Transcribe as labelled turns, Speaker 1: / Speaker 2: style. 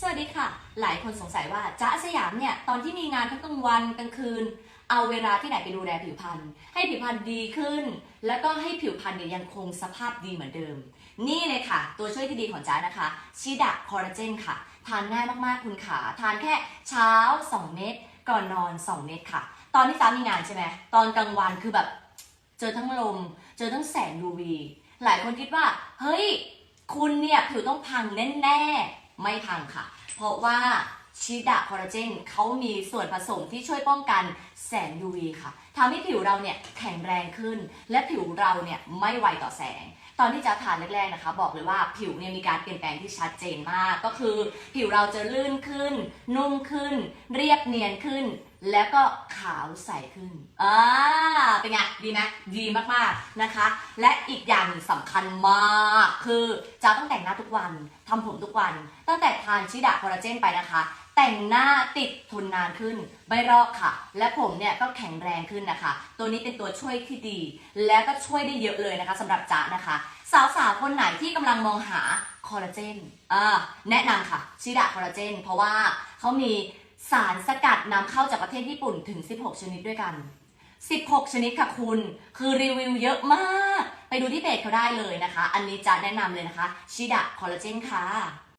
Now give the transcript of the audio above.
Speaker 1: สวัสดีค่ะ หลายคนสงสัยว่าจ๊ะสยามเนี่ย ตอนที่มีงานทั้งกลางวันกลางคืน เอาเวลาที่ไหนไปดูแลผิวพรรณให้ผิวพรรณดีขึ้น แล้วก็ให้ผิวพรรณเนี่ยยังคงสภาพดีเหมือนเดิม นี่เลยค่ะ ตัวช่วยที่ดีของจ๊ะนะคะชิดะคอลลาเจนค่ะ ทานง่ายมากๆคุณขาทานแค่เช้า 2 เม็ดก่อนนอน 2 เม็ดค่ะ ตอนที่จ๊ะมีงานใช่ไหมตอนกลางวันคือแบบ เจอทั้งลม เจอทั้งแสง UV หลายคนคิดว่า เฮ้ย คุณเนี่ยผิวต้องพังแน่ๆ ไม่พังค่ะ เพราะว่าชีดะคอลลาเจนเขามีส่วนผสมที่ช่วยป้องกันแสง UV ค่ะทำให้ผิวเราเนี่ยแข็งแรงขึ้น และผิวเราเนี่ยไม่ไวต่อแสง ตอนที่จะทานแรกๆนะคะ บอกเลยว่าผิวเนี่ยมีการเปลี่ยนแปลงที่ชัดเจนมาก ก็คือ ผิวเราจะลื่นขึ้น นุ่มขึ้น เรียบเนียนขึ้น แล้วก็ขาวใสขึ้นอ่าเป็นไงดีไหมดีมากๆนะคะ และอีกอย่างหนึ่งสำคัญมากคือจะต้องแต่งหน้าทุกวันทำผมทุกวัน ตั้งแต่ทานชิดะคอลลาเจนไปนะคะ แต่งหน้าติดทนนานขึ้นไม่รอกค่ะ และผมเนี่ยก็แข็งแรงขึ้นนะคะ ตัวนี้เป็นตัวช่วยที่ดี และก็ช่วยได้เยอะเลยนะคะสำหรับจ๊ะนะคะ สาวๆคนไหนที่กำลังมองหาคอลลาเจนอ่าแนะนำค่ะชิดะคอลลาเจนเพราะว่าเขามีสารสกัด นำเข้าจากประเทศญี่ปุ่นถึง 16 ชนิดด้วยกัน 16 ชนิดค่ะคุณ คือรีวิวเยอะมาก ไปดูที่เพจเขาได้เลยนะคะ อันนี้จะแนะนำเลยนะคะ ชิดะคอลลาเจนค่ะ